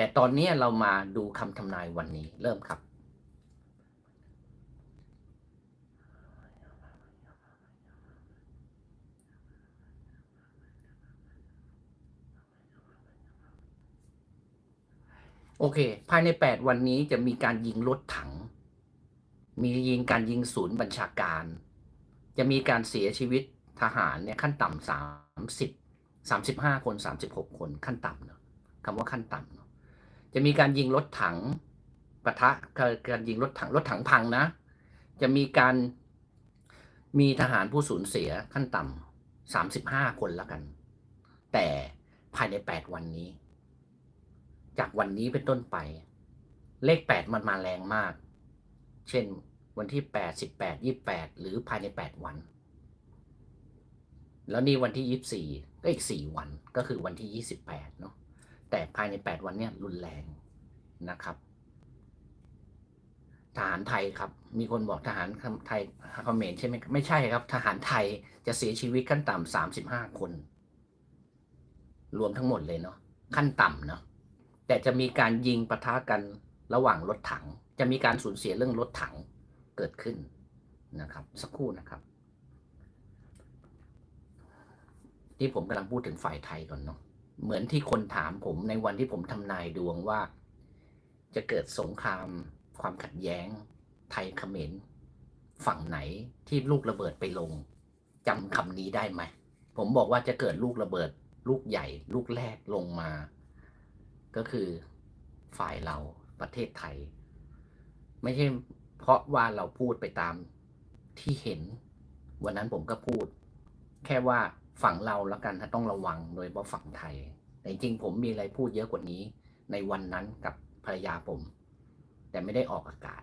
แต่ตอนนี้เรามาดูคำทำนายวันนี้เริ่มครับ โอเค ภายใน 8 วันนี้จะมีการยิงรถถัง มียิงการยิงศูนย์บัญชาการ จะมีการเสียชีวิตทหารเนี่ยขั้นต่ำสามสิบสามสิบห้าคนสามสิบหกคนขั้นต่ำเนาะคำว่าขั้นต่ำ จะมีการยิงรถถังปะทะการยิงรถถังรถถังพังนะ จะมีการมีทหารผู้สูญเสียขั้นต่ำสามสิบห้าคนแล้วกัน แต่ภายในแปดวันนี้ จากวันนี้เป็นต้นไป เลขแปดมันมาแรงมาก เช่นวันที่แปดสิบแปดยี่แปดหรือภายในแปดวัน แล้วนี่วันที่ยี่สี่ก็อีกสี่วันก็คือวันที่ยี่สิบแปดเนาะ แต่ภายในแปดวันเนี่ยรุนแรงนะครับ ทหารไทยครับ มีคนบอกทหารไทยเขมรใช่ไหมไม่ใช่ครับ ทหารไทยจะเสียชีวิตขั้นต่ำสามสิบห้าคน รวมทั้งหมดเลยเนาะขั้นต่ำเนาะแต่จะมีการยิงปะทะกันระหว่างรถถัง จะมีการสูญเสียเรื่องรถถังเกิดขึ้นนะครับ สักครู่นะครับ ที่ผมกำลังพูดถึงฝ่ายไทยก่อนเนาะ เหมือนที่คนถามผมในวันที่ผมทำนายดวงว่า จะเกิดสงคราม ความขัดแย้ง ไทยเขมรฝั่งไหนที่ลูกระเบิดไปลงจำคำนี้ได้ไหมผมบอกว่าจะเกิดลูกระเบิด ลูกใหญ่ ลูกแรกลงมา ก็คือฝ่ายเราประเทศไทย ไม่ใช่เพราะว่าเราพูดไปตามที่เห็น วันนั้นผมก็พูด แค่ว่า ฝั่งเราแล้วกันถ้าต้องระวังโดยเฉพาะฝั่งไทย แต่จริงผมมีอะไรพูดเยอะกว่านี้ ในวันนั้นกับภรรยาผม แต่ไม่ได้ออกอากาศ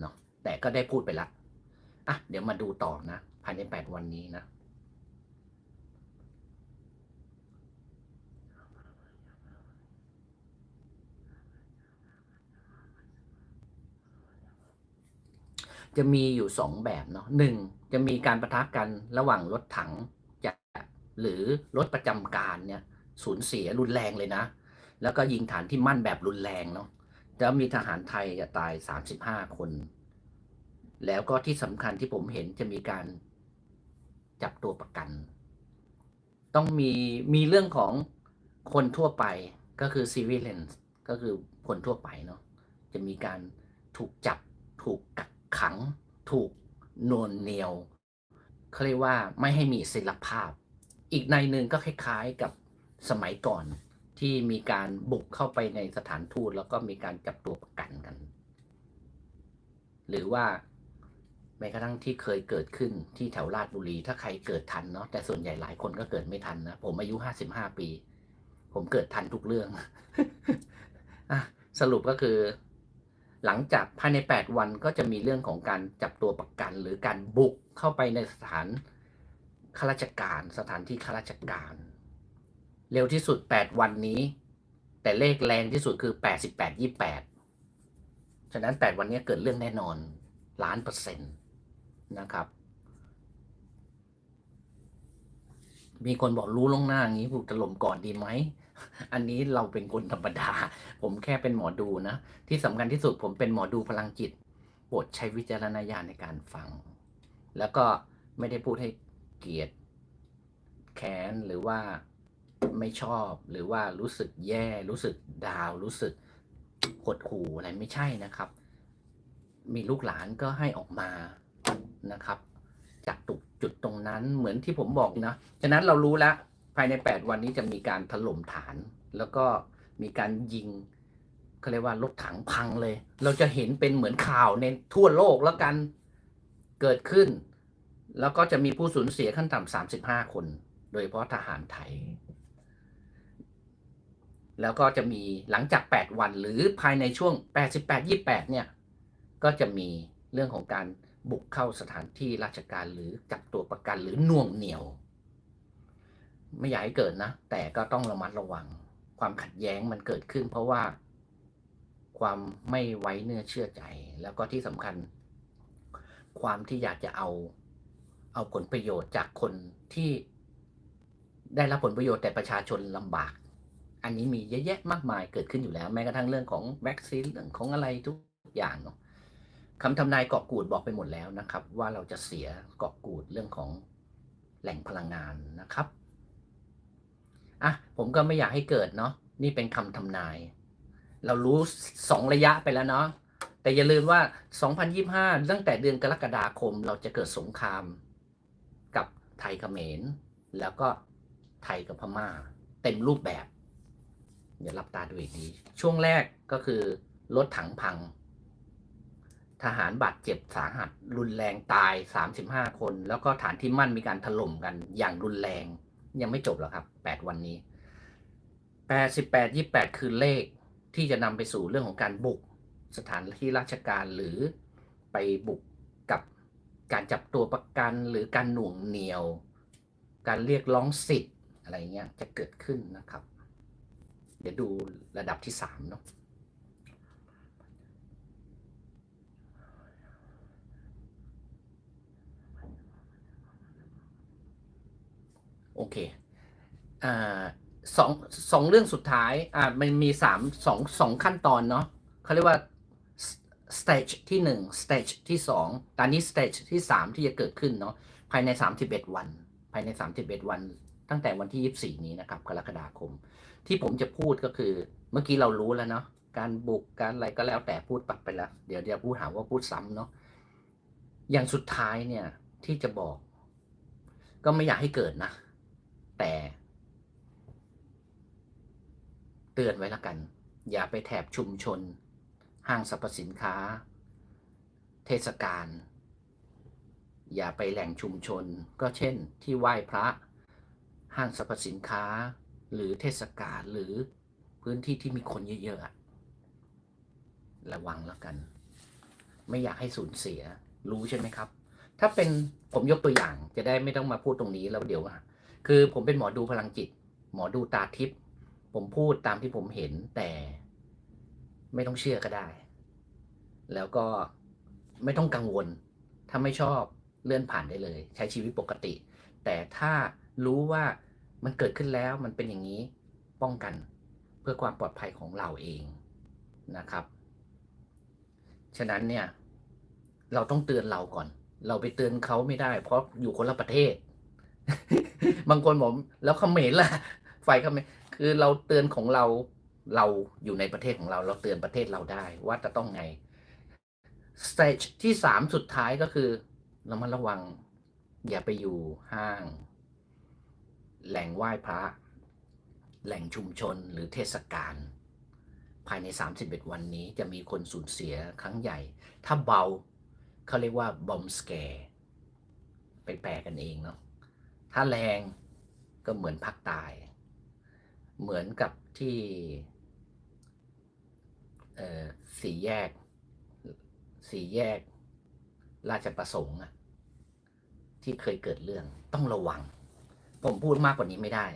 เนาะแต่ก็ได้พูดไปละอะเดี๋ยวมาดูต่อนะภายในแปดวันนี้นะจะมีอยู่สองแบบเนาะหนึ่งจะมีการประทะกันระหว่างรถถัง หรือรถประจำการเนี่ยสูญเสียรุนแรงเลยนะ แล้วก็ยิงฐานที่มั่นแบบรุนแรงเนาะแล้วมีทหารไทยจะตาย 35 คน แล้วก็ที่สำคัญที่ผมเห็นจะมีการจับตัวประกัน ต้องมีมีเรื่องของคนทั่วไปก็คือ civilian ก็คือคนทั่วไปเนาะจะมีการถูกจับ ถูกกักขัง ถูกโนนเนียวเขาเรียกว่าไม่ให้มีศิลภาพ อีกในหนึ่งก็คล้ายๆกับสมัยก่อนที่มีการบุกเข้าไปในสถานทูตแล้วก็มีการจับตัวประกันกัน หรือว่าแม้กระทั่งที่เคยเกิดขึ้นที่แถวราชบุรี ถ้าใครเกิดทันเนาะแต่ส่วนใหญ่หลายคนก็เกิดไม่ทันนะผมอายุห้าสิบห้าปี ผมเกิดทันทุกเรื่องอะสรุปก็คือ หลังจากภายใน8วันก็จะมีเรื่องของการจับตัวประกัน หรือการบุกเข้าไปในสถาน ข้าราชการสถานที่ข้าราชการ เร็วที่สุด 8 วันนี้ แต่เลขแรงที่สุดคือ 88 28 ฉะนั้น 8 วันนี้เกิดเรื่องแน่นอนล้านเปอร์เซ็นต์นะครับมีคนบอกรู้ล่วงหน้าอย่างนี้ผูกถล่มก่อนดีไหม อันนี้เราเป็นคนธรรมดา ผมแค่เป็นหมอดูนะ ที่สำคัญที่สุดผมเป็นหมอดูพลังจิตโปรดใช้วิจารณญาณในการฟัง แล้วก็ไม่ได้พูดให้ เกลียดแค้นหรือว่าไม่ชอบหรือว่ารู้สึกแย่รู้สึกดาวรู้สึกหดหู่อะไรไม่ใช่นะครับ มีลูกหลานก็ให้ออกมานะครับ จากตุกจุดตรงนั้นเหมือนที่ผมบอกนะฉะนั้นเรารู้แล้วภายใน 8 วันนี้จะมีการถล่มฐาน แล้วก็มีการยิงเขาเรียกว่ารถถังพังเลย เราจะเห็นเป็นเหมือนข่าวในทั่วโลกแล้วกันเกิดขึ้น แล้วก็จะมีผู้สูญเสียขั้นต่ำสามสิบห้าคน โดยเฉพาะทหารไทย แล้วก็จะมีหลังจาก 8 วันหรือภายในช่วง 88 28 เนี่ย ก็จะมีเรื่องของการบุกเข้าสถานที่ราชการหรือจับตัวประกันหรือน่วงเหนียว ไม่อยากให้เกิดนะ แต่ก็ต้องระมัดระวัง ความขัดแย้งมันเกิดขึ้น เพราะว่าความไม่ไว้เนื้อเชื่อใจ แล้วก็ที่สำคัญ ความที่อยากจะเอา เอาผลประโยชน์จากคนที่ได้รับผลประโยชน์แต่ประชาชนลำบาก อันนี้มีเยอะแยะมากมายเกิดขึ้นอยู่แล้ว แม้กระทั่งเรื่องของวัคซีนเรื่องของอะไรทุกอย่างเนาะคำทำนายเกาะกูดบอกไปหมดแล้วนะครับ ว่าเราจะเสียเกาะกูดเรื่องของแหล่งพลังงานนะครับอะผมก็ไม่อยากให้เกิดเนาะนี่เป็นคำทำนาย เรารู้สองระยะไปแล้วเนาะแต่อย่าลืมว่า 2025ตั้งแต่เดือนกรกฎาคม เราจะเกิดสงคราม ไทยเขมรแล้วก็ไทยกับพม่า เต็มรูปแบบอย่ารับตาดูอีกดีช่วงแรกก็คือรถถังพัง ทหารบาดเจ็บสาหัส รุนแรงตาย 35 คน แล้วก็ฐานที่มั่นมีการถล่มกันอย่างรุนแรง ยังไม่จบหรอกครับ 8 วันนี้ 88 28 คือเลขที่จะนำไปสู่เรื่องของการบุกสถานที่ราชการหรือไปบุก การจับตัวประกันหรือการหน่วงเหนียว การเรียกร้องสิทธิ์อะไรเงี้ยจะเกิดขึ้นนะครับ เดี๋ยวดูระดับที่สามเนาะโอเคอ่าสองสองเรื่องสุดท้ายอ่ามันมีสามสองสองขั้นตอนเนาะเขาเรียกว่า stage ที่หนึ่ง stage ที่สองตอนนี้ stage ที่สามที่จะเกิดขึ้นเนาะภายใน 31 วัน ภายใน 31 วัน ตั้งแต่วันที่ 24 นี้นะครับกรกฎาคม ที่ผมจะพูดก็คือ เมื่อกี้เรารู้แล้วเนาะการบุกการอะไรก็แล้วแต่พูดปัดไปแล้ว เดี๋ยวเดี๋ยวพูดหาว่าพูดซ้ำเนาะอย่างสุดท้ายเนี่ยที่จะบอก ก็ไม่อยากให้เกิดนะ แต่ เตือนไว้ละกัน อย่าไปแถบชุมชน ห้างสรรพสินค้า เทศกาลอย่าไปแหล่งชุมชนก็เช่นที่ไหว้พระ ห้างสรรพสินค้า หรือเทศกาลหรือพื้นที่ที่มีคนเยอะๆระวังแล้วกัน ไม่อยากให้สูญเสียรู้ใช่ไหมครับ ถ้าเป็นผมยกตัวอย่างจะได้ไม่ต้องมาพูดตรงนี้แล้วเดี๋ยวว่าคือผมเป็นหมอดูพลังจิต หมอดูตาทิพย์ผมพูดตามที่ผมเห็นแต่ ไม่ต้องเชื่อก็ได้ แล้วก็ไม่ต้องกังวล ถ้าไม่ชอบเลื่อนผ่านได้เลย ใช้ชีวิตปกติ แต่ถ้ารู้ว่ามันเกิดขึ้นแล้วมันเป็นอย่างนี้ป้องกันเพื่อความปลอดภัยของเราเองนะครับ ฉะนั้นเนี่ยเราต้องเตือนเราก่อน เราไปเตือนเขาไม่ได้ เพราะอยู่คนละประเทศ บางคนบอกแล้วเขมรล่ะฝ่ายเขมรคือเราเตือนของเรา เราอยู่ในประเทศของเราเราเตือนประเทศเราได้ว่าจะต้องไง stage ที่สามสุดท้ายก็คือเรามาระวัง อย่าไปอยู่ห้าง แหล่งไหว้พระ แหล่งชุมชนหรือเทศกาลภายใน 31 วันนี้จะมีคนสูญเสียครั้งใหญ่ ถ้าเบาเขาเรียกว่าบอมสแกร์ไปแปลกันเองเนาะถ้าแรงก็เหมือนภาคใตาย เหมือนกับที่ สี่แยก สี่แยก ราชประสงค์ที่เคยเกิดเรื่องต้องระวัง ผมพูดมากกว่านี้ไม่ได้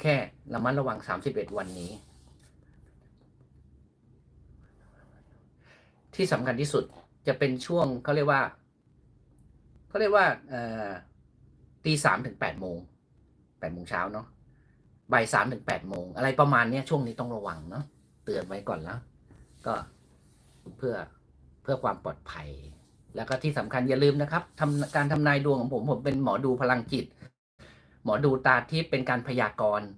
แค่ระมัดระวัง31วันนี้ ที่สำคัญที่สุดจะเป็นช่วงเขาเรียกว่าเขาเรียกว่าตีสามถึงแปดโมงแปดโมงเช้าเนาะบ่ายสามถึงแปดโมงอะไรประมาณเนี้ยช่วงนี้ต้องระวังเนาะ เตือนไว้ก่อนแล้ว ก็เพื่อเพื่อความปลอดภัย แล้วก็ที่สำคัญอย่าลืมนะครับทำการทำนายดวงของผมผมเป็นหมอดูพลังจิต หมอดูตาที่เป็นการพยากรณ์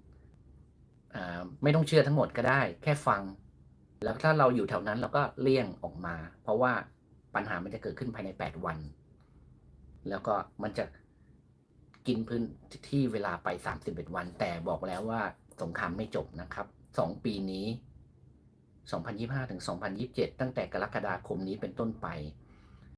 ไม่ต้องเชื่อทั้งหมดก็ได้ แค่ฟัง แล้วถ้าเราอยู่แถวนั้นเราก็เลี่ยงออกมา เพราะว่าปัญหามันจะเกิดขึ้นภายใน 8 วัน แล้วก็มันจะกินพื้นที่เวลาไป 31 วัน แต่บอกแล้วว่าสงครามไม่จบนะครับ 2 ปีนี้ 2025 ถึง 2027 ตั้งแต่กรกฎาคมนี้เป็นต้นไป